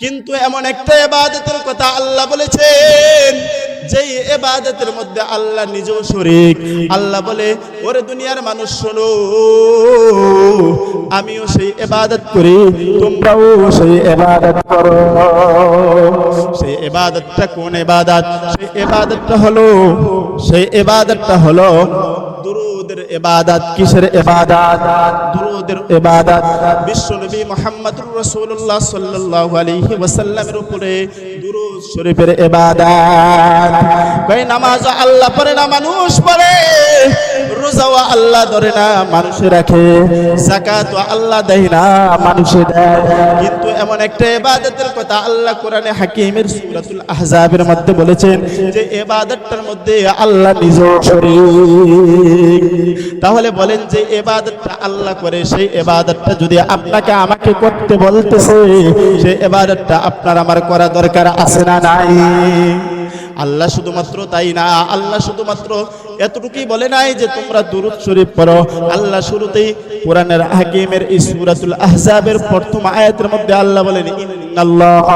কিন্তু এমন একটা এবাদতের কথা আল্লাহ বলেছেন যেই এবাদতের মধ্যে আল্লাহ নিজেও শরিক। আল্লাহ বলে, ওরে দুনিয়ার মানুষ, শোনো, আমিও সেই এবাদত করি, তোমরাও সেই এবাদত করো। সেই এবাদতটা কোন এবাদত? সেই এবাদতটা হলো, সেই এবাদতটা হলো দুরুদের ইবাদত কিসের ইবাদত দুরুদের ইবাদত বিশ্বনবী মুহাম্মদুর রাসূলুল্লাহ সাল্লাল্লাহু আলাইহি ওয়াসাল্লামের উপরে দুরুদ শরীফের ইবাদত। কই নামাজ আল্লাহ পড়ে না, মানুষ পড়ে? রোজাও আল্লাহ ধরে না, মানুষ রাখে। আল্লাহ দেয় না, মানুষ দেয়। কিন্তু এমন একটা কথা আল্লাহ কোরআনে হাকিমের সূরাতুল আহজাবের মধ্যে বলেছেন যে ইবাদতটার মধ্যে আল্লাহ শরীক। তাহলে বলেন যে এবাদতটা আল্লাহ করে, সেই এবাদতটা যদি আপনাকে আমাকে করতে বলতেছে সেই এবাদতটা আপনার আমার করা দরকার। আছে না নাই? আল্লাহ শুধুমাত্র তাই না, আল্লাহ শুধুমাত্র এতটুকুই বলে নাই যে তোমরা দুরুদ শরীফ পড়ো। আল্লাহ শুরুতেই কোরআনের হাকিমের এই সূরাতুল আহজাবের প্রথম আয়াতের মধ্যে আল্লাহ বলেন, ইন্নাল্লাহ।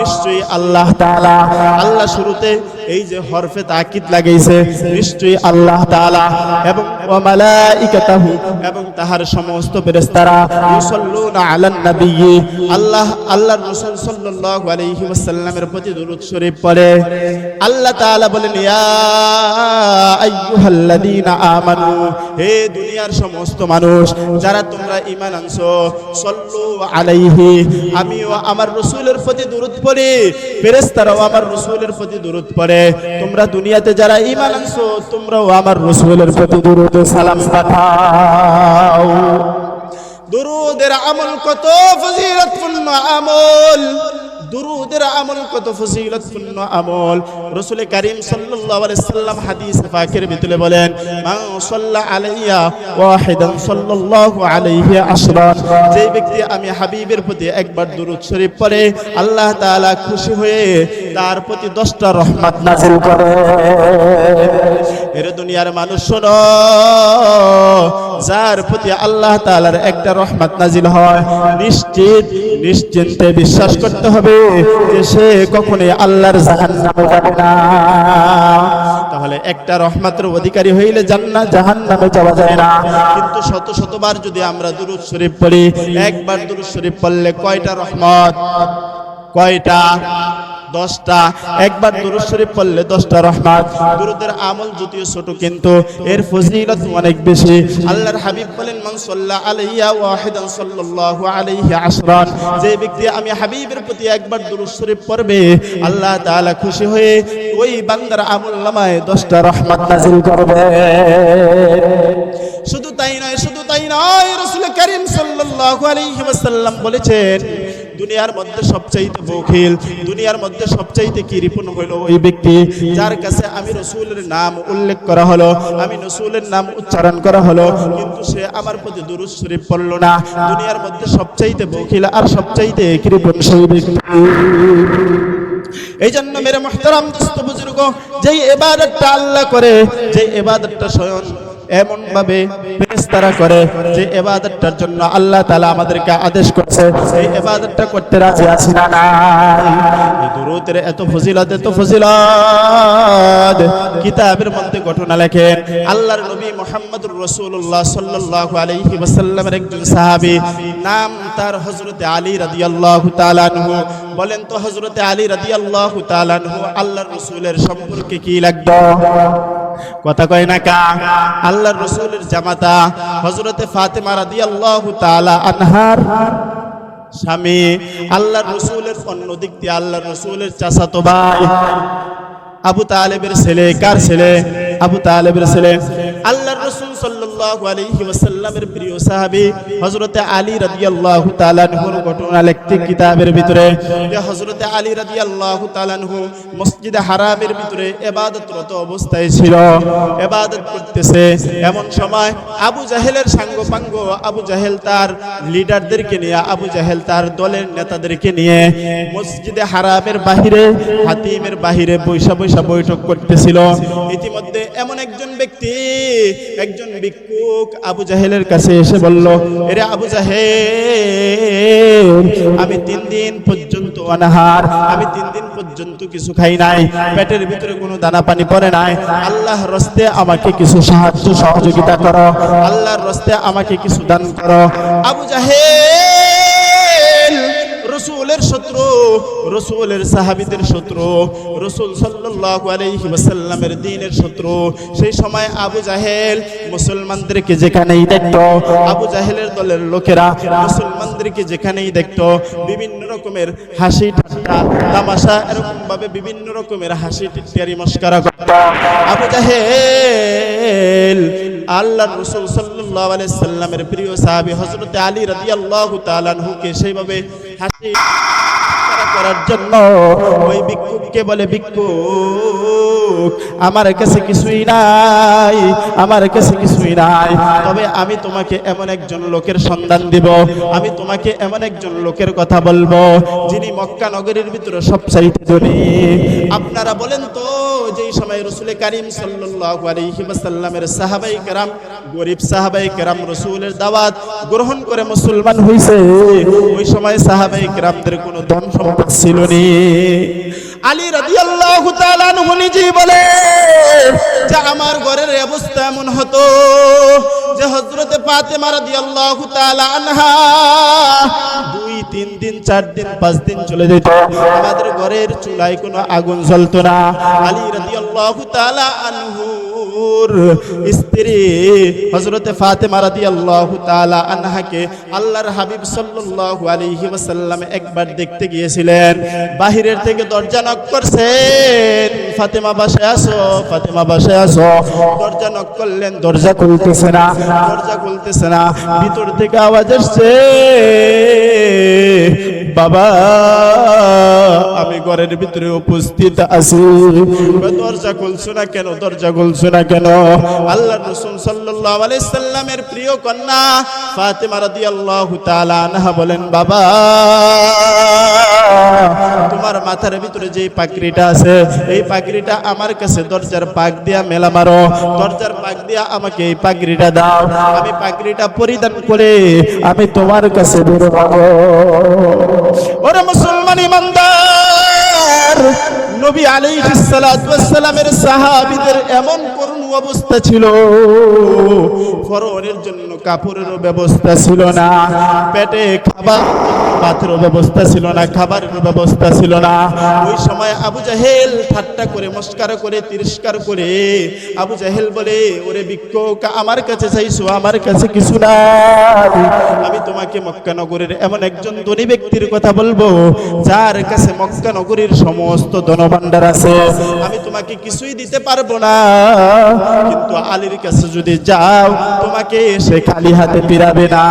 নিশ্চয়ই আল্লাহ তাআলা আল্লাহ শুরুতে এই যে হরফে তাকিদ লাগাইছে নিশ্চয়ই আল্লাহ তাআলা এবং ওয়া মালাইকাতাহু এবং তাহার সমস্ত ফেরেশতারা ইউসাল্লুনা আলান নবিয়্যি আল্লাহ আল্লাহর রাসূল সাল্লাল্লাহু আলাইহি ওয়াসাল্লামের প্রতি দরুদ শরীফ পড়ে। আল্লাহ তাআলা বলেন ইয়া আইয়ুহাল্লাযীনা আমানু হে দুনিয়ার সমস্ত মানুষ যারা তোমরা ঈমান আনছো সাল্লু আলাইহি আমিও আমার রাসূলের প্রতি দরুদ পড়ি ফেরেশতারাও আমার রাসূলের প্রতি দরুদ পড়ে। তোমরা দুনিয়াতে যারা ইমান আনছো, তোমরাও আমার রসুলের প্রতি দরুদ সালাম পাঠাও। দুরুদের আমল কত ফজিলতপূর্ণ আমল। দুরুদের আমল কত ফজিলতপূর্ণ আমল। রাসূল করিম সাল্লাল্লাহু আলাইহি সাল্লাম হাদিস পাকের ভিতরে বলেন, মান সাল্লা আলাইয়া ওয়াহিদান সাল্লাল্লাহু আলাইহি আশরান যে ব্যক্তি আমি হাবিবের প্রতি একবার দুরুদ শরীফ পড়ে, আল্লাহ তাআলা খুশি হয়ে তার প্রতি 10টা রহমত নাযিল করে। এর দুনিয়ার মানুষ শোনো, যার প্রতি আল্লাহ তাআলার একটা রহমত নাজিল হয়, নিশ্চিত, নিশ্চিন্তে বিশ্বাস করতে হবে। সে কখনোই আল্লাহর জাহান্নামে যাবে না। তাহলে একটা রহমাতের অধিকারী হইলে জান্নাত জাহান্নামে যাওয়া যায় না। কিন্তু শত শতবার যদি আমরা দুরুদ শরীফ পড়ি, একবার দুরুদ শরীফ পড়লে কয়টা রহমত? কয়টা? দশটা একবার দুরুদ শরীফ পড়লে দশটা রহমত। দুরুদের আমল যদিও ছোট কিন্তু এর ফজিলত অনেক বেশি। আল্লাহর হাবিব বলেন মান সাল্লা আলাইয়া ওয়াহিদান সাল্লাল্লাহু আলাইহি আশরান যে ব্যক্তি আমি হাবিবের প্রতি একবার দুরুদ শরীফ পড়বে আল্লাহ তাআলা খুশি হয়ে ওই বান্দার আমল নামায় দশটা রহমত নাজিল করবে। শুধু তাই নয় শুধু তাই নয় রাসূল করিম সাল্লাল্লাহু আলাইহি ওয়াসাল্লাম বলেছেন দুনিয়ার মধ্যে সবচাইতে বখিল দুনিয়ার মধ্যে সবচাইতে কিরিপুন হইল ওই ব্যক্তি? যার কাছে আমি রসুলের নাম উল্লেখ করা হলো, আমি রসুলের নাম উচ্চারণ করা হলো, কিন্তু সে আমার প্রতি দুরুদ শরীফ পড়ল না। দুনিয়ার মধ্যে সবচাইতে বখিল আর সবচাইতে কিরিপুন সেই ব্যক্তি। এই জন্য মেরে মোহতারাম যেই এবাদতটা আল্লাহ করে যে এবাদতটা স্বয়ং এমন ভাবে ফেরেশতারা করে যে এবাদতটার জন্য আল্লাহ তাআলা আমাদেরকে আদেশ করছে, এই এবাদতটা করতে রাজি আছি না দুরূদের এত ফজিলত এত ফজিলত। কিতাবের মধ্যে ঘটনা লেখেন, আল্লাহর নবী মুহাম্মদুর রাসূলুল্লাহ সাল্লাল্লাহু আলাইহি ওয়াসাল্লামের একজন সাহাবী, নাম তার হযরতে আলী রাদিয়াল্লাহু তাআলা আনহু। বলেন তো হযরতে আলী রাদিয়াল্লাহু তাআলা আনহু আল্লাহর রাসূলের সম্পর্কে কি লাগতো কথা কয় না কা? আল্লাহর রসুলের জামাতা হজরতে ফাতেমা রাদি আল্লাহ তালা আনহার স্বামী, আল্লাহর রসুলের অন্য দিক দিয়ে আল্লাহর রসুলের চাচাতো ভাই। আবু তালেবের ছেলে, কার ছেলে? আবু তালেবের ছেলে। আল্লাহর রসুল সাল্লাল্লাহু আলাইহি ওয়াসাল্লামের প্রিয় সাহাবী হযরতে আলী রাদিয়াল্লাহু তাআলা আনহুর ঘটনা লিখতে কিতাবের ভিতরে যে হযরতে আলী রাদিয়াল্লাহু তাআলা আনহু মসজিদে হারামের ভিতরে ইবাদতরত অবস্থায় ছিল। ইবাদত করতেছে। এমন সময় আবু জাহেলের সাঙ্গপাঙ্গ, আবু জাহেল তার লিডারদেরকে নিয়ে, আবু জাহেল তার দলের নেতাদেরকে নিয়ে মসজিদে হারামের বাহিরে, হাতিমের বাহিরে বৈশা বৈশা বৈঠক করতেছিল। ইতিমধ্যে এমন একজন ব্যক্তি, একজন ভিক্ষু ভিক্ষুক আবু জাহেলের কাছে এসে বলল, এরে আবু জাহেল, আমি তিন দিন পর্যন্ত অনাহার, আমি তিন দিন পর্যন্ত কিছু খাই নাই, পেটের ভিতরে কোনো দানা পানি পড়ে নাই। আল্লাহ রস্তে আমাকে কিছু সাহায্য সহযোগিতা করো, আল্লাহর রস্তে আমাকে কিছু দান করো। আবু জাহেল রসুলের সাহাবিদের শত্রু, রসুল সাল্লাল্লাহু আলাইহি ওয়াসাল্লামের দ্বীনের শত্রু। সেই সময় আবু জাহেল মুসলমানদেরকে যেখানেই দেখতো, আবু জাহেলের দলের লোকেরা মুসলমানদেরকে যেখানেই দেখতো, বিভিন্ন রকমের হাসি ঠাট্টা, তামাশা এরকম ভাবে বিভিন্ন রকমের হাসি টিটকারি, মস্কারা করত। আবু জাহেল, আল্লাহর রাসূল সাল্লাল্লাহু আলাইহি সাল্লামের প্রিয় সাহাবী হযরত আলী রাদিয়াল্লাহু তাআলা আনহুকে সেইভাবে হাসি ঠাট্টা করার জন্য ওই ভিক্ষুককে বলে, ভিক্ষুক, আমার কাছে কিছুই নাই, আমার কাছে কিছুই নাই। তবে আমি তোমাকে এমন একজন লোকের সন্ধান দিব, আমি তোমাকে এমন একজন লোকের কথা বলব, যিনি মক্কা নগরীর ভিতরে সবচাইতে ধনী। আপনারা বলেন তো, যেই সময় রসুলের কারিম সাল্লাল্লাহু আলাইহি ওয়াসাল্লামের সাহাবাই কেরাম, গরিব সাহাবাই কেরাম রসুলের দাওয়াত গ্রহণ করে মুসলমান হইছে, ওই সময় সাহাবাই কেরামদের কোনো ধন সম্পদ ছিল নি। আলী রাদিয়াল্লাহু তাআলা আনহু নিজেই বলে যে আমার ঘরের অবস্থা এমন হতো যে হযরতে ফাতেমা রাদিয়াল্লাহু তাআলা আনহা দুই তিন দিন, চার দিন, পাঁচ দিন চলে যেত। আমাদের ঘরের চুলায় কোনো আগুন জ্বলতো না। আলী রাদিয়াল্লাহু তাআলা আনহুর স্ত্রী হযরতে ফাতেমা রাদিয়াল্লাহু তাআলা আনহাকে আল্লাহর হাবিব সাল্লাল্লাহু আলাইহি ওয়াসাল্লাম একবার দেখতে গিয়েছিলেন। বাহিরের থেকে দরজা নক করছেন। ফাতেমা আসো ফাতেমা আসো। দরজা নক করলেন, দরজা খুলতেছে না, দরজা খুলতেছে না। ভিতর থেকে আওয়াজ আসছে, বাবা, আমি ঘরের ভিতরে উপস্থিত আছি। দরজা খুলছো না কেন? দরজা খুলছো না কেন? আল্লাহ রসুল সাল্লাল্লাহু আলাইহি সাল্লামের প্রিয় কন্যা ফাতেমা রাদিয়াল্লাহু তাআলা আনহা বলেন, বাবা, তোমার মাথার ভিতরে যে পাগড়িটা আছে, এই পাগড়িটা আমার কাছে দরজার পাক দিয়া মেলা মারো। দরজার পাক দিয়া আমাকে এই পাগড়িটা দাও। আমি পাগড়িটা পরিধান করে আমি তোমার কাছে বের হব। ওরে মুসলমান ইমানদার, নবী আলাইহিস সালাতু ওয়াস সালামের সাহাবীদের এমন অবস্থা ছিল। ফরনের জন্য কাপড়েরও ব্যবস্থা ছিল না। পেটে খাবার পাত্র ব্যবস্থা ছিল না, খাবারের ব্যবস্থা ছিল না। ওই সময় আবু জাহেল ঠাট্টা করে, মস্কার করে, তিরস্কার করে আবু জাহেল বলে, ওরে ভিক্ষুক, আমার কাছে চাইছো, আমার কাছে কিছু নাই। আমি তোমাকে মক্কা নগরের এমন একজন ধনী ব্যক্তির কথা বলব, যার কাছে মক্কা নগরীর সমস্ত ধনভাণ্ডার আছে। আমি তোমাকে কিছুই দিতে পারব না। কিন্তু আলীর কাছে যদি যাও, তোমাকে সে খালি হাতে ফিরাবে না।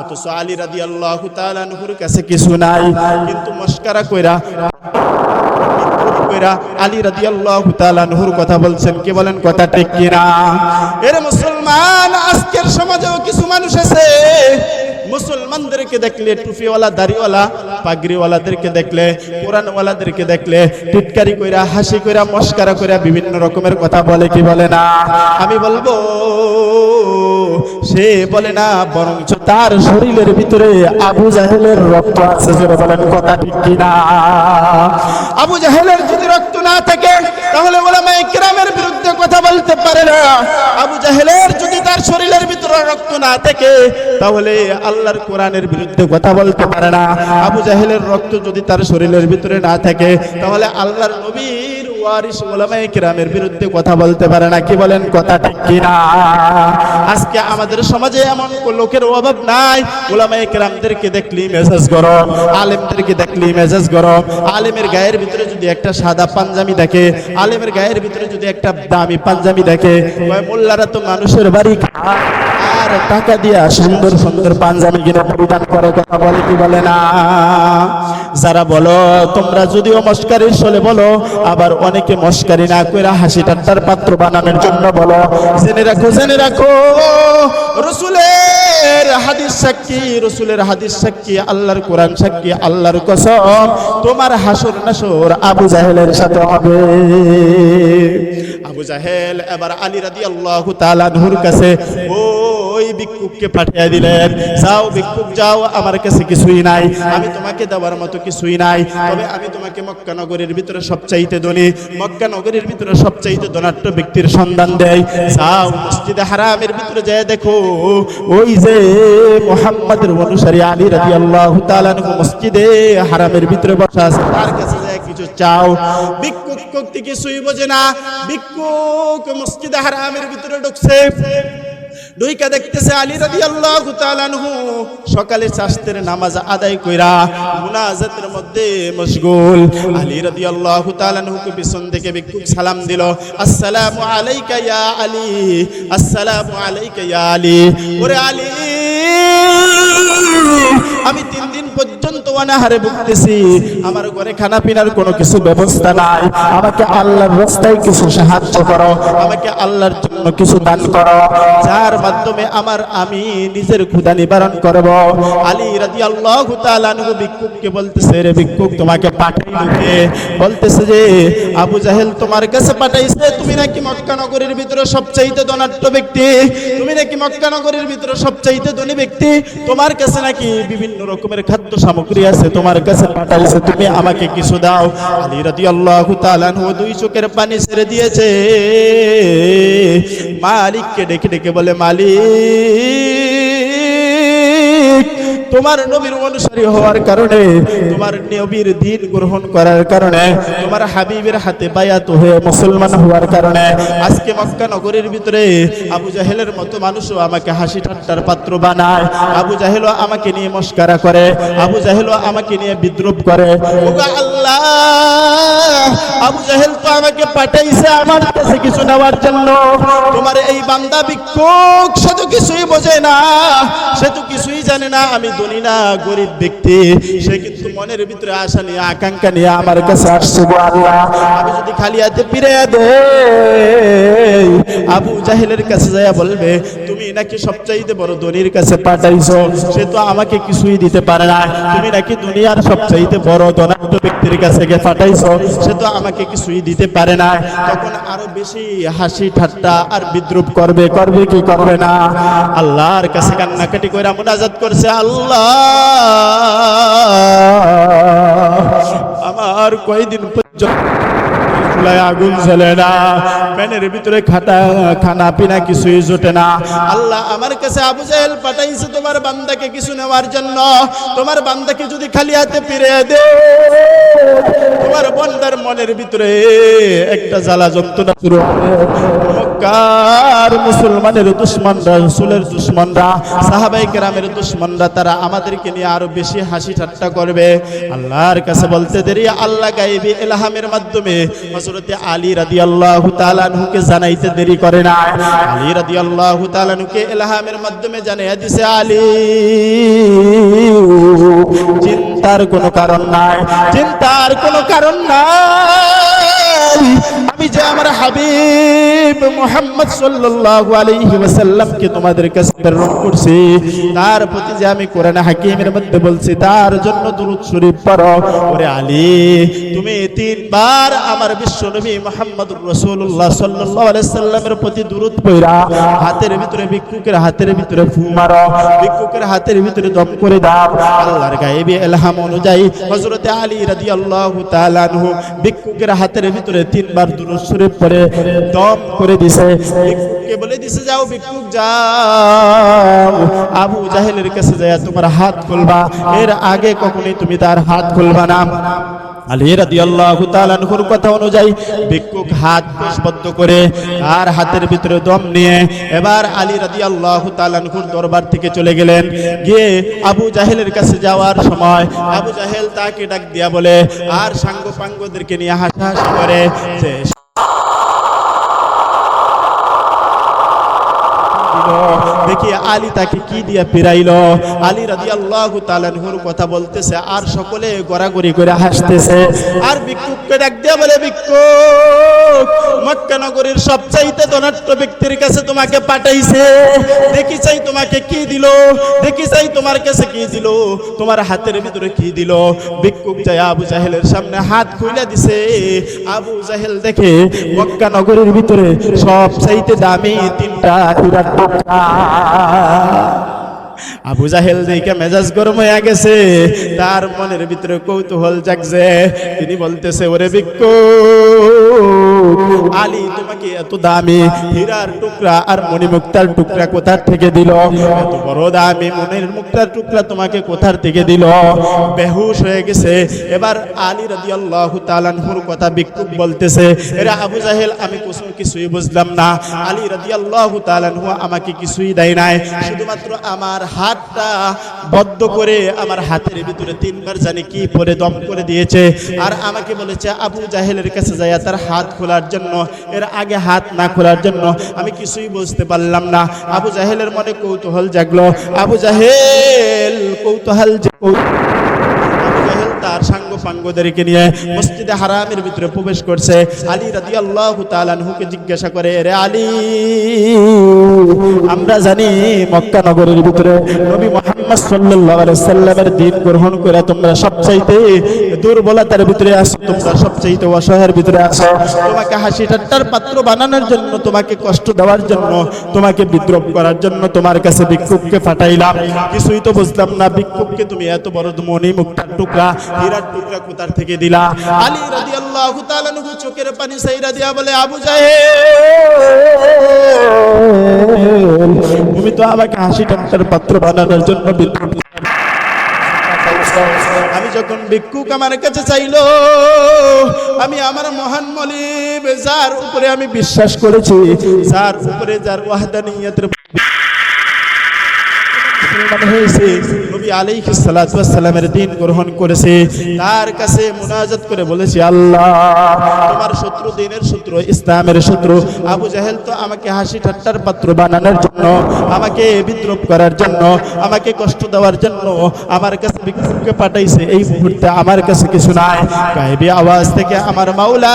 অথচ আলী রাদি আল্লাহ তালানহুর কাছে কিছু নাই, কিন্তু মস্কারা কইরা কইরা আলী রাদিয়াল্লাহু তাআলা নহুর কথা বলছেন। কি বলেন কথা ঠিক কিনা? এর মুসলমান, আজকের সমাজেও কিছু মানুষ আছে মুসলমানদেরকে দেখলে, টুপিওয়ালা, দাড়িওয়ালা, পাগড়িওয়ালাদেরকে দেখলে কোরআনওয়ালাদেরকে দেখলে, টিটকারি কইরা, হাসি কইরা, মস্কারা কইরা বিভিন্ন রকমের কথা বলে কি বলে না? আমি বলব, সে বলে না, বরঞ্চ তার শরীরের ভিতরে আবু জাহেলের রক্ত আছে যেটা বলেন কথা ঠিক কিনা। আবু জাহেলের যদি রক্ত না থাকে, তাহলে ওলামা ইকরামের বিরুদ্ধে কথা বলতে পারে না। আবু জাহেলের যদি তার শরীরের ভিতরে রক্ত না থাকে, তাহলে আল্লাহর কোরআনের বিরুদ্ধে কথা বলতে পারে না। আবু জাহেলের রক্ত যদি তার শরীরের ভিতরে না থাকে, তাহলে আল্লাহর নবীর কিরামের বিরুদ্ধে কথা বলতে পারে না, কি বলেন কথা ঠিক কিনা? আজকে আমাদের সমাজে এমন লোকের অভাব নাই। কিরামদেরকে দেখলি গরম, আলেমদেরকে দেখলি গরম। আলেমের গায়ের ভিতরে যদি একটা সাদা দেখে, আলেমের গায়ের ভিতরে যদি একটা দামি দেখে মোল্লারা তো মানুষের বাড়ি আর টাকা দিয়া সুন্দর সুন্দর পাঞ্জাবি কিনে পরিধান করে, কথা বলে কি বলে না? যারা বলো, তোমরা যদিও মস্কারির চলে বলো, আবার অনেকে মস্কারি না কইরা হাসি ঠাট্টার পাত্র বানানোর জন্য বলো। জেনে রাখো জেনে রাখো। রসুলের হাদিস সাক্ষী, রসুলের হাদিস সাক্ষী, আল্লাহর কোরআন সাক্ষী, আল্লাহর কসম। তোমার হাসর নাসর আবু জাহেলের সাথে হবে। আবু জাহেল, এবার আলী রাদি আল্লাহ তালানহুর কাছে ওই ভিক্ষুককে পাঠিয়ে দিলেন। যাও ভিক্ষুক, যাও, আমার কাছে কিছুই নাই। আমি তোমাকে দেওয়ার মতো কিছুই নাই। তবে আমি তোমাকে মক্কা নগরের ভিতরে সবচাইতে ধনী। মক্কা নগরের ভিতরে সবচাইতে ধনাঢ্য ব্যক্তির সন্ধান দেয় যাও মসজিদে হারামের ভিতরে যায় দেখো, ওই যে মোহাম্মদের অনুসারী আলী রাজি আল্লাহ মসজিদে হারামের ভিতরে বসা আছে। তার কাছে যায় কিছু চাও। ভিক্ষুক কিছুই বোঝে না। ভিক্ষুক মসজিদে হারামের ভিতরে ঢুকছে। দুইকা দেখতেছে আলী রাদিয়াল্লাহু তাআলা আনহু। সকালে চাষতের নামাজ আদায় কইরা মুনাজাতের মধ্যে মশগুল। আলী রাদিয়াল্লাহু তাআলা আনহুকে পিছন থেকে ভিক্ষুক সালাম দিল, আসসালামু আলাইকা ইয়া আলী, আসসালামু আলাইকা ইয়া আলী। ওরে আলী, আমি তিন দিন পর্যন্ত অনাহারে ভুগতেছি। আমার ঘরে খানা পিনার কোনো কিছু ব্যবস্থা নাই। আমাকে আল্লাহর রাস্তায় কিছু সাহায্য করো। আমাকে আল্লাহর জন্য কিছু দান করো। যার মাধ্যমে আমার আমি নিজের ক্ষুধা নিবারণ করব। আলী রাদিয়াল্লাহু তাআলা আনহু ভিক্ষুককে বলতেছে, রে ভিক্ষুক, তোমাকে পাঠাইলো বলতেছে যে, আবু জাহেল তোমার কাছে পাঠাইছে। তুমি নাকি মক্কা নগরীর ভিতরে সবচাইতে ধনাঢ্য ব্যক্তি। তুমি নাকি মক্কা নগরীর ভিতরে সবচাইতে ধনী ব্যক্তি। তোমার কাছে নাকি বিভিন্ন রকমের খাদ্য সামগ্রী আছে, তোমার কাছে পাঠাইছে। তুমি আমাকে কিছু দাও। আলী রাদিয়াল্লাহু আল্লাহ আনহু দুই চোখের পানি ছেড়ে দিয়েছে। মালিককে ডেকে ডেকে বলে মালিক তোমার নবীর অনুসারী হওয়ার কারণে, তোমার নবীর দিন গ্রহণ করার কারণে, তোমার হাবিবের হাতে বায়াত হয়ে মুসলমান হওয়ার কারণে, আজকে মক্কা নগরীর ভিতরে আবু জাহেলের মতো মানুষও আমাকে হাসি ঠাট্টার পাত্র বানায়। আবু জাহেলও আমাকে নিয়ে মস্কারা করে, আবু জাহেলও আমাকে নিয়ে বিদ্রুপ করে। আল্লাহ, আবু জাহেল তো আমাকে পাঠাইছে আমার কাছে কিছু নেওয়ার জন্য। তোমার এই বান্দা ভিক্ষুক, সে তো কিছুই বোঝে না, সে তো কিছুই জানে না, আমি ধনী গরিব ব্যক্তি, সে কিন্তু মনের ভিতরে আশা নিয়ে, আকাঙ্ক্ষা নিয়ে আমার কাছে আসছে গো আমি যদি খালি হাতে ফিরে দে আবু জাহেলের কাছে যাইয়া বলবে, তুমি নাকি সবচাইতে বড় ধনীর কাছে পাঠাইছো? সে তো আমাকে কিছুই দিতে পারে না। তুমি নাকি দুনিয়ার সবচাইতে বড় ধনাঢ্য ব্যক্তির কাছে গিয়ে পাঠাইছো? সে তো আমাকে কিছুই দিতে পারে না। তখন আরও বেশি হাসি, ঠাট্টা আর বিদ্রুপ করবে করবে কি করবে না? আল্লাহর কাছে কান্নাকাটি করে মুনাজাত করছে আল্লাহ। আমার কয়দিন চুলায় আগুন জ্বলে না, প্যানের ভিতরে খাটা খানা পিনা কিছুই জোটে না। আল্লাহ আমার কাছে আবু জাহেল পাঠাইছে, তোমার বান্দাকে কিছু নেওয়ার জন্য। তোমার বান্দাকে যদি খালি হাতে ফিরে দে তোমার বন্দার মনের ভিতরে একটা জ্বালা যন্ত্রণা শুরু হবে। মক্কার মুসলমানের দুশ্মনরা, রসুলের দুশ্মনরা, সাহাবাই কেরামের দুশ্মনরা, তারা আমাদেরকে নিয়ে আরও বেশি হাসি ঠাট্টা করবে। আল্লাহর কাছে বলতে দেরি, আল্লাহ গাইবি এলহামের মাধ্যমে হযরতে আলী রাদিয়াল্লাহু তাআলা আনহুকে জানাইতে দেরি করে না। আলী রাদিয়াল্লাহু তাআলা আনহুকে এলহামের মাধ্যমে জানাইয়া দিছে, আলী, চিন্তার কোনো কারণ নাই, চিন্তার কোনো কারণ নাই। আমার হাবিব মুহাম্মদ সাল্লাল্লাহু আলাইহি ওয়াসাল্লামকে তোমাদের কাছে প্রেরণ করছি। তার প্রতি যে আমি কোরআন হাকিমের মধ্যে বলছি, তার জন্য দুরূদ শরীফ পড়ো। ওরে আলী, তুমি তিনবার আমার বিশ্ব নবী মুহাম্মদুর রাসূলুল্লাহ সাল্লাল্লাহু আলাইহি সাল্লামের প্রতি দুরূদ পড়া হাতের ভিতরে ভিক্ষুকের হাতের ভিতরে ফু মারো, ভিক্ষুকের হাতের ভিতরে দম করে দাও। আল্লাহর গায়েবী ইলহাম অনুযায়ী হযরতে আলী রাদিয়াল্লাহু তাআলা আনহু ভিক্ষুকের হাতের ভিতরে তিনবার দুরূদ শরীফ পড়ে দম করে দিছে। ভিক্ষুককে বলে দিছে, যাও ভিক্ষুক, যাও। আবু জাহেলের কাছে যায় তোমার হাত খুলবা। এর আগে কখনোই তুমি তার হাত খুলবা না। আলী রাদিয়াল্লাহু তাআলা আনহুর কথা অনুযায়ী ভিক্ষুক হাত করে আর হাতের ভিতরে দম নিয়ে এবার আলী রাদিয়াল্লাহু তাআলা আনহুর দরবার থেকে চলে গেলেন। গিয়ে আবু জাহেলের কাছে যাওয়ার সময় আবু জাহেল তাকে ডাক দিয়া বলে, আর সাঙ্গ পাঙ্গদেরকে নিয়ে হাসাহাসি করে যে দিল দেখি আলী তাকে কি দিয়ে আলী কথা বলতেছে, আর সকলে করে হাসতেছে। আর ডাক দিয়ে বলে মক্কা নগরীর সবচাইতে ব্যক্তির কাছে তোমাকে পাঠাইছে। দেখি চাই তোমাকে কি দিল? দেখি চাই তোমার কাছে কি দিল? তোমার হাতের ভিতরে কি দিল? ভিক্ষুক যায় আবু জাহেলের সামনে হাত খুলে দিছে। আবু জাহেল দেখে মক্কা নগরীর ভিতরে সব চাইতে দামি তিনটা হীরার টুকরা আবু জাহেল দেখে মেজাজ গরম হয়ে গেছে। তার মনের ভিতরে কৌতূহল জাগছে। তিনি বলতেছে, ওরে বিক্ষু আলী তোমাকে এত দামি হীরার টুকরা আর মণিমুক্তার টুকরা কোথার থেকে দিল? এত বড় দামি মনের মুক্তার টুকরা তোমাকে কোথার থেকে দিল? বেহুশ হয়ে গেছে। এবার আলী রাদিয়াল্লাহু তাআলার কথা বিক্ষুব বলতেছে। এরা আবু জাহেল, আমি কিছু কিছুই বুঝলাম না। আলী রাদিয়াল্লাহু তাআলা আমাকে কিছুই দেয় নাই। শুধুমাত্র আমার হাতটা বদ্ধ করে আমার হাতের ভিতরে তিনবার জানি কি পরে দম করে দিয়েছে। আর আমাকে বলেছে, আবু জাহেলের কাছে যাইয়া তার হাত খোলার জন্য, এর আগে হাত না খোলার জন্য, আমি কিছুই বুঝতে পারলাম না। আবু জাহেলের মনে কৌতূহল জাগলো। আবু জাহেল, কৌতূহল তার সাঙ্গ পাঙ্গদেরকে নিয়ে মসজিদে হারামের ভিতরে প্রবেশ করছে। আলী রাদি আল্লাহ তালানহুকে জিজ্ঞাসা করে, রে আলী, আমরা জানি মক্কা নগরের ভিতরে নবী মোহাম্মদ আলাইহি সাল্লামের দিন গ্রহণ করে তোমরা সবচাইতে দুর্বলতার ভিতরে আসো তোমরা সবচাইতে অসহায়ের ভিতরে আসো তোমাকে হাসি ঠাট্টার পাত্র বানানোর জন্য, তোমাকে কষ্ট দেওয়ার জন্য, তোমাকে বিদ্রোহ করার জন্য তোমার কাছে ভিক্ষুককে পাঠাইলাম কিছুই তো বুঝলাম না ভিক্ষুককে তুমি এত বড় মনি মুক্তার টুকরা, হীরার টুকরা কোথার থেকে দিলা? আলী রাদিয়াল্লাহু তাআলা নহু চোখের পানি সাইরা দিয়া বলে, আবু জাহেল, তুমি তো আমাকে হাসি ঠাট্টার পাত্র বানানোর জন্য বিদ্রোহ আমি যখন ভিক্ষুক আমার কাছে চাইল, আমি আমার মহান মলিব, যার উপরে আমি বিশ্বাস করেছি, যার উপরে যার ওয়াহদানিয়তের মুসলমান হয়েছে। নবী আলাইহিস সালাতু ওয়াস সালামের দিন গ্রহণ করেছে। তার কাছে মুনাজাত করে বলেছি, আল্লাহ, তোমার শত্রু দিনের শত্রু, ইসলামের শত্রু। আবু জাহেল তো আমাকে হাসি ঠাট্টার পাত্র বানানোর জন্য, আমাকে বিদ্রোহ করার জন্য, আমাকে কষ্ট দেওয়ার জন্য আমার কাছে ভিক্ষুককে পাঠাইছে। এই মুহূর্তে আমার কাছে কিছু নাই। গায়েবী আওয়াজ থেকে আমার মাওলা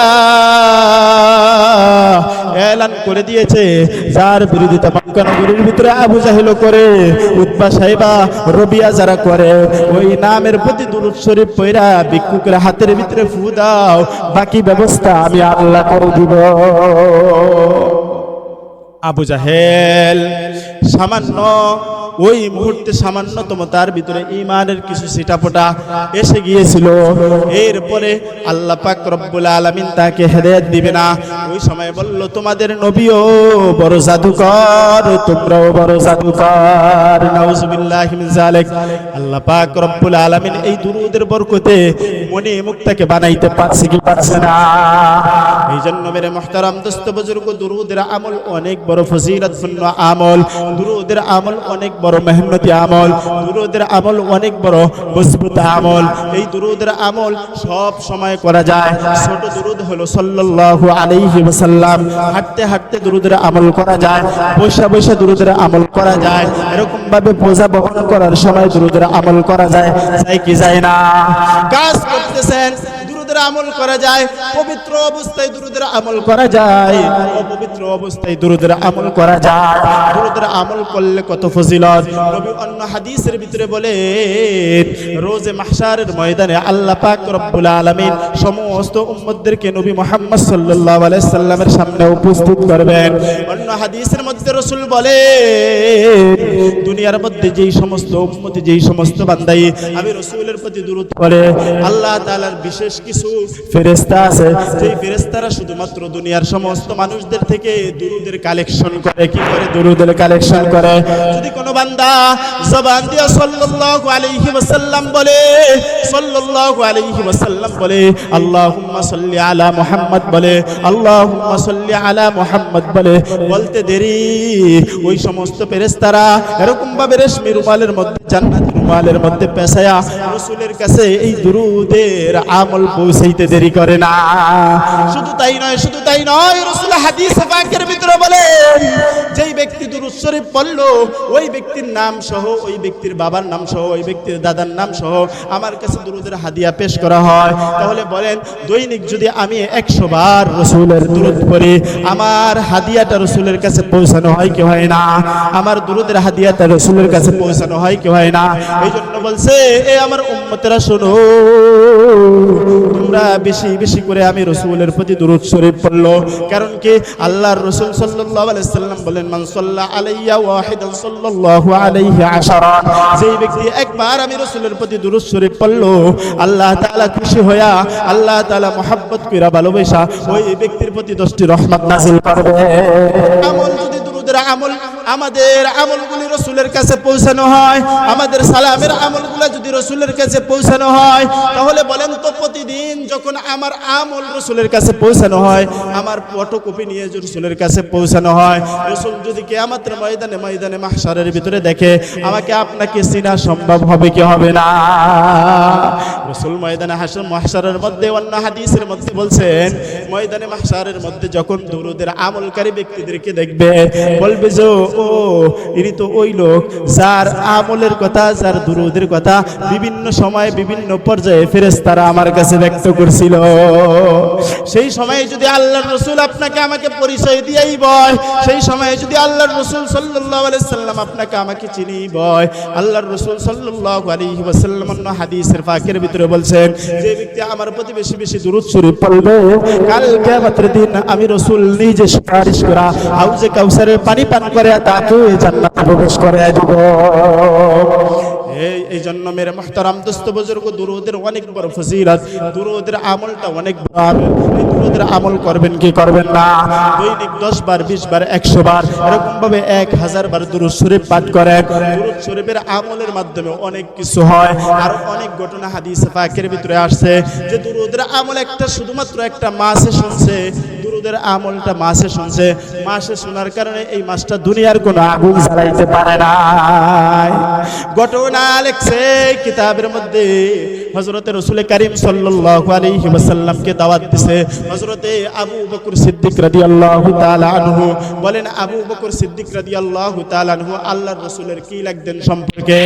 এলান করে দিয়েছে। যার বিরোধিতা মক্কা নগরীর ভিতরে আবু জাহেলও করে উৎপা সাহেবা, রবিয়া যারা করে, ওই নামের প্রতি দুরুদ শরীফ পয়রা ভিক্ষুকের হাতের ভিতরে ফু দাও, বাকি ব্যবস্থা আমি আল্লাহ করে দিব। আবু জাহেল, সামান্য ওই মুহূর্তে সামান্যতম তার ভিতরে ইমানের কিছু সিটাপোটা এসে গিয়েছিল। এরপরে আল্লাহ পাক রব্বুল আলামিন তাকে হেদায়েত দিবে না। ওই সময় বলল, তোমাদের নবীও বড় জাদুকর, তোমরাও বড় জাদুকর। নাউজুবিল্লাহি মিন জালিক আল্লাহ পাক রব্বুল আলামিন এই দুরুদের বরকতে মনে মুক্তাকে বানাইতে পারছে কি পারছে না। এই জন্য মেরে মুহতারাম দোস্ত বুজুর্গ, দুরুদের আমল অনেক বড় ফজিলতপূর্ণ আমল। দুরুদের আমল অনেক বড় মেহনতি আমল, দুরুদের আমল অনেক বড় মজবুত আমল। এই দুরুদের আমল সব সময় করা যায়। ছোট দুরুদ হলো সাল্লাল্লাহু আলাইহি ওয়াসাল্লাম। হাঁটতে হাঁটতে দুরুদের আমল করা যায় বৈশা বৈশা দুরুদের আমল করা যায়। এরকম ভাবে বোঝা বহন করার সময় দুরুদের আমল করা যায়। যায় কি যায় না? কাজ করতেছেন দুরুদের আমল করা যায়, পবিত্র অবস্থায় দুরুদের আমল করা যায়, অপবিত্র অবস্থায় দুরুদের আমল করা যায়। দুরুদের আমল করলে কত ফজিলত? নবী অন্য হাদিসের ভিতরে বলে, রোজে মাহশারের ময়দানে আল্লাহ পাক রব্বুল আলামিন সমস্ত উম্মতদেরকে নবী মুহাম্মদ সাল্লাল্লাহু আলাইহি সাল্লামের সামনে উপস্থিত করবেন। অন্য হাদিসের মধ্যে রাসূল বলে, দুনিয়ার মধ্যে যেই সমস্ত উম্মতি, যেই সমস্ত বান্দাই, আমি রাসূলের প্রতি দরুদ পড়ে, আল্লাহ তাআলার বিশেষ কিছু ফেরেশতা আছে। যেই ফেরেশতারা শুধুমাত্র দুনিয়ার সমস্ত মানুষদের থেকে দুরুদের কালেকশন করে কি করে? দুরুদের কালেকশন করে। যদি কোনো বান্দা জবান দিয়া সাল্লাল্লাহু আলাইহি ওয়াসাল্লাম বলে সাল্লাল্লাহু আলাইহি ওয়াসাল্লাম বলে আল্লাহুম্মা সাল্লি আলা মুহাম্মদ বলে আল্লাহুম্মা সাল্লি আলা মুহাম্মদ বলে বলতে দেরি। ওই সমস্ত ফেরেশতারা এরকম ভাবে রেশমি রুমালের মধ্যে জান্নাতের রুমালের মধ্যে পেশায়া রাসূলের কাছে এই দুরুদের আমল পৌঁছে পৌঁছাইতে দেরি করে না। শুধু তাই নয়, শুধু তাই নয়, রসুল হাদিস পাকের ভিতরে বলেন, যেই ব্যক্তি দুরূদ শরীফ পড়ল, ওই ব্যক্তির নাম সহ, ওই ব্যক্তির বাবার নাম সহ, ওই ব্যক্তির দাদার নাম সহ আমার কাছে দুরুদের হাদিয়া পেশ করা হয়। তাহলে বলেন, দৈনিক যদি আমি একশো বার রসুলের দুরুদ পড়ি, আমার হাদিয়াটা রসুলের কাছে পৌঁছানো হয় কি হয় না? আমার দুরুদের হাদিয়াটা রসুলের কাছে পৌঁছানো হয় কি হয় না? এই জন্য বলছে, এ আমার উম্মতেরা শোনো তোমরা বেশি বেশি করে আমি রসুলের প্রতি দুরুদ শরীফ পড়ল। কারণ কি? আল্লাহর রসুল সাল্লাম বলেন, মান সাল্লা আলাইয়া ওয়াহিদান আলাইহি আশারা। যেই ব্যক্তি একবার আমি রসুলের প্রতি দুরুদ শরীফ পড়ল, আল্লাহ তাআলা খুশি হইয়া, আল্লাহ তাআলা মোহাব্বত কইরা ভালোবাসা ওই ব্যক্তির প্রতি দশটি রহমত নাযিল করবে। আমল যদি দুরুদের আমল আমাদের আমলগুলি রসুলের কাছে পৌঁছানো হয়, আমাদের সালামের আমলগুলো যদি রসুলের কাছে পৌঁছানো হয়, তাহলে বলেন তো প্রতিদিন যখন আমার আমল রসুলের কাছে পৌঁছানো হয়, আমার ফটোকপি নিয়ে রসুলের কাছে পৌঁছানো হয়, রসুল যদি কেয়ামাতের ময়দানে ময়দানে মাহসারের ভিতরে দেখে, আমাকে আপনাকে চিনা সম্ভব হবে কি হবে না? রসুল ময়দানে হাসর মাহসারের মধ্যে, অন্য হাদিসের মধ্যে বলছেন, ময়দানে মাহসারের মধ্যে যখন দুরুদের আমলকারী ব্যক্তিদেরকে দেখবে, বলবে যে ও, ইনি তো ওই লোক যার আমলের কথা, যার দুরুদের কথা বিভিন্ন সময়ে বিভিন্ন পর্যায়ে ফেরেশতারা আমার কাছে ব্যক্ত করছিল। সেই সময়ে যদি আল্লাহর রসুল আপনাকে আমাকে পরিচয় দিয়েই বয়, সেই সময়ে যদি আল্লাহর রসুল আলাইহি সাল্লাম আপনাকে আমাকে চিনি বয়, আল্লাহর রসুল সাল্লাল্লাহু আলাইহি ওয়াসাল্লাম হাদিসের ফাঁকের ভিতরে বলছেন, যে ব্যক্তি আমার প্রতি বেশি বেশি দুরূদ শরীফ পড়বে, কাল কিয়ামতের দিন আমি রসুল নিজে সুপারিশ করা, হাউজে কাউসারের পানি পান করে তাকে জান্নাতে প্রবেশ করে দিব। এই জন্য মেরে মহতারাম দোস্ত বুজুর্গ দুরুদের অনেক বড় ফজিলত। দুরুদের আমলটা অনেক বড়। এই দুরুদের আমল করবেন কি করবেন না? দৈনিক দশ বার, বিশ বার, একশো বার এরকম ভাবে এক হাজার বার দুরুদ শরীফ পাঠ করেন দুরুদ শরীফের আমলের মাধ্যমে অনেক কিছু হয়। আর অনেক ঘটনা হাদিস পাকের ভিতরে আসছে যে দুরুদের আমল একটা শুধুমাত্র একটা মাসে শুনছে। দুরুদের আমলটা মাসে শুনছে। মাসে শোনার কারণে এই মাসটা দুনিয়ার কোনো আগুন জ্বালাইতে পারে না ঘটনা লেখছে কিতাবের মধ্যে। হজরতে রসুল করিম সাল্লাল্লাহু আলাইহি ওয়াসাল্লামকে দাওয়াত দিছে। হজরতে আবু বকর সিদ্দিক রাদিয়াল্লাহু তাআলা আনহু বলেন, আবু বকর সিদ্দিক রাদিয়াল্লাহু তাআলা আনহু আল্লাহর রসুলের কি লাগতেন সম্পর্কে?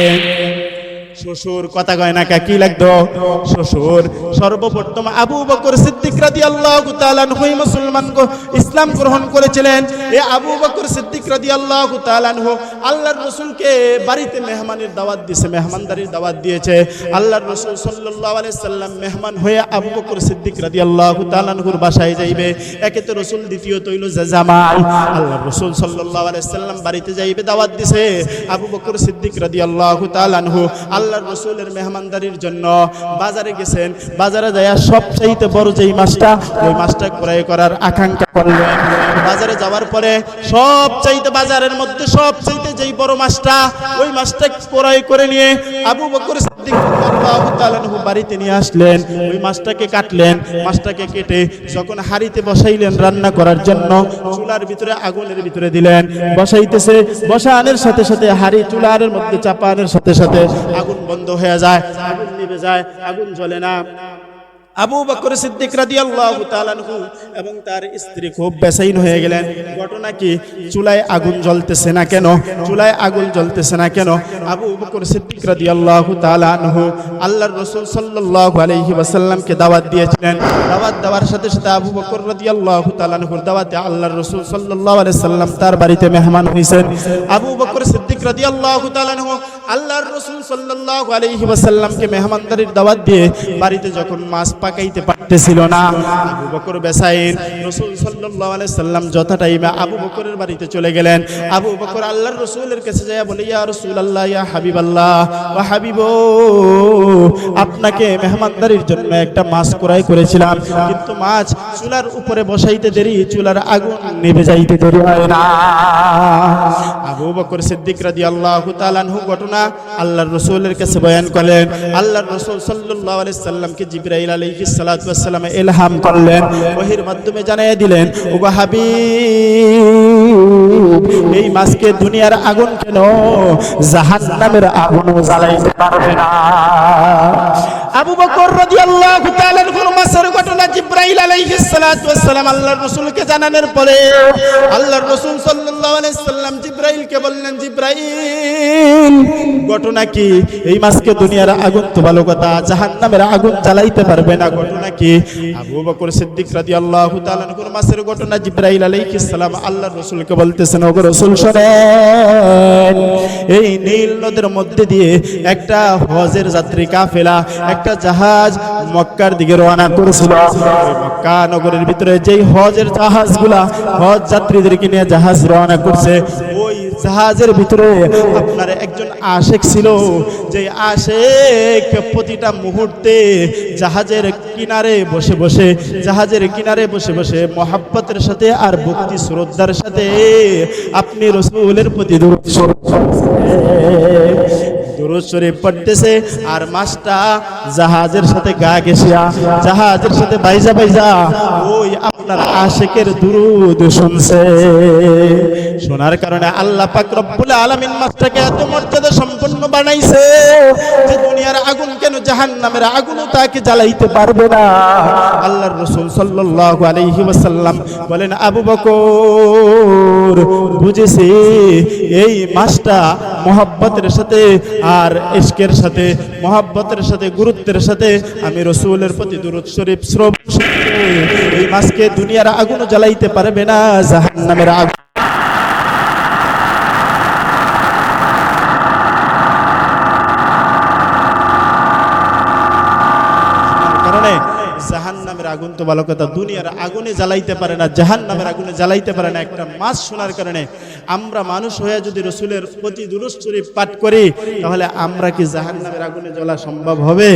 শ্বশুর, কথা কয় না কা? লাগতো? শ্বশুর। সর্বপ্রথম আবু বকর সিদ্দিক রাদিয়াল্লাহু তাআলা আনহু মুসলমান গো- ইসলাম গ্রহণ করেছিলেন। এই আবু বকর সিদ্দিক রাদিয়াল্লাহু তাআলা আনহু আল্লাহর রাসূলকে বাড়িতে মেহমানের দাওয়াত দিয়েছে, মেহমানদারির দাওয়াত দিয়েছে। আল্লাহর রাসূল সাল্লাল্লাহু আলাইহি সাল্লাম মেহমান হয়ে আবু বকর সিদ্দিক রাদিয়াল্লাহু তাআলা আনহুর বাসায় যাইবে। একে তো রাসূল, দ্বিতীয়ত হইল যে জামাই আল্লাহর রাসূল সাল্লাল্লাহু আলাইহি সাল্লাম বাড়িতে যাইবে দাওয়াত দিছে। আবু বকর সিদ্দিক রাদিয়াল্লাহু তাআলা আনহু আল্লাহর রাসূলের মেহমানদারির জন্য বাজারে গেছেন। বাজারে যায়া সবচাইতে বড় যেই মাছটা, ওই মাছটা ক্রয় করার আকাঙ্ক্ষা করলেন। বাজারে যাওয়ার পরে সবচাইতে বাজারের মধ্যে সবচাইতে যেই বড় মাছটা, ওই মাছটা ক্রয় করে নিয়ে আবু বকর সিদ্দিক বাড়িতে নিয়ে আসলেন। ওই মাছটাকে কাটলেন। মাছটাকে কেটে যখন হাড়িতে বসাইলেন রান্না করার জন্য, চুলার ভিতরে আগুনের ভিতরে দিলেন। বসাইতেছে, বসানোর সাথে সাথে হাড়ি চুলার মধ্যে চাপানোর সাথে সাথে আগুন বন্ধ হয়ে যায়, আগুন নিভে যায়, আগুন জ্বলে না। আবু বকর সিদ্দিক রাদিয়াল্লাহু তাআলা এবং তার স্ত্রী খুব বেসাইন হয়ে গেলেন। ঘটনা কি? চুলায় আগুন জ্বলতেছে না কেন? চুলায় আগুন জ্বলতেছে না কেন? আবু বকর সিদ্দিক রাদিয়াল্লাহু তাআলা আনহু আল্লাহর রাসূল সাল্লাল্লাহু আলাইহি ওয়াসাল্লামকে দাওয়াত দিয়েছিলেন। দাওয়াত দেওয়ার সাথে সাথে আবু বকর রাদিয়াল্লাহু তাআলা আনহুর দাওয়াতে আল্লাহর রাসূল সাল্লাল্লাহু আলাইহি সাল্লাম তার বাড়িতে মেহমান হইছেন আবু বকর সিদ্দিক আপনাকে মেহমানদারির জন্য একটা মাছ ক্রয় করেছিলাম, কিন্তু মাছ চুলার উপরে বসাইতে দেরি, চুলার আগুন নিভে যাইতে দেরি হয় না। আবু বকর সিদ্দিক রাদিয়াল্লাহু তাআলা আনহু ঘটনা আল্লাহর বয়ান করলেন আল্লাহর রসুল সাল্লাল্লাহু আলাইহি সাল্লামকে জিবরাইল আলাইহিস সালাতু ওয়াস সালাম করলেন ওহির মাধ্যমে জানিয়ে দিলেন, ওগো হাবি এই মাছকে দুনিয়ার আগুন কেন? জাহান্নামের আগুনও জ্বালাইতে পারবে না। আবু বকর রাদিয়াল্লাহু তাআলা আনহুর মাসের ঘটনা জিব্রাইল আলাইহিস সালাতু ওয়াস সালাম আল্লাহর রাসূলকে জানানোর পরে আল্লাহর রাসূল সাল্লাল্লাহু আলাইহি সাল্লাম জিব্রাইলকে বললেন, জিব্রাইল, ঘটনা কি? এই মাসকে দুনিয়ার আগুন তো ভালো কথা, জাহান্নামের আগুন জ্বালাইতে পারবে না, ঘটনা কি? আবু বকর সিদ্দিক রাদিয়াল্লাহু তাআলা আনহুর মাসের ঘটনা জিব্রাইল আলাইহিস সালাম আল্লাহর রাসূলকে বলতেছেন, ওগো রাসূল, শুনেন। এই নীল নদের মধ্যে দিয়ে একটা হজের যাত্রী কাফেলা, একটা জাহাজ মক্কার দিকে রওনা করেছিল। মক্কা নগরের ভিতরে যেই হজের জাহাজগুলা, হজ যাত্রীদেরকে নিয়ে জাহাজ রওনা করছে, ওই জাহাজের ভিতরে আপনার একজন আশেক ছিল। যে আশেক প্রতিটা মুহূর্তে জাহাজের কিনারে বসে বসে, জাহাজের কিনারে বসে বসে মহাব্বতের সাথে আর ভক্তি শ্রদ্ধার সাথে আপনি রসুলের প্রতি পড়তেছে। আর মাছটা জাহাজের সাথে গা গেছিয়া জাহাজের সাথে বাইজা বাইজা ওই আপনার আশেকের দুরুদ শুনছে। শোনার কারণে আল্লাহ পাক রব্বুল আলামিন মাছটাকে এত মর্যাদা সম্পন্ন বানাইছে যে দুনিয়ার আগুন কেন জাহান্নামের আগুনও তাকে জ্বালাইতে পারবে না। আল্লাহর রাসূল সাল্লাল্লাহু আলাইহি ওয়াসাল্লাম বলেন, আবু বকর, বুঝেছি এই মাছটা মহাব্বতের সাথে আর ইশকের সাথে, মহাব্বতের সাথে, গুরুত্বের সাথে আমি রসুলের প্রতি দুরুদ শরীফ শ্রব এই মাছকে দুনিয়ার আগুনও জ্বালাইতে পারবে না, জাহান্নামের আগুন। আগুন তো ভালো কথা আগুনে জ্বালাইতে পারে না আগুনে জ্বালাইতে পারে না। একটা মাছ শোনার কারণে আমরা মানুষ হয়ে যদি রসুলের পাঠ করি, তাহলে আমরা কি জাহান নামের আগুনে জ্বলা সম্ভব হবে?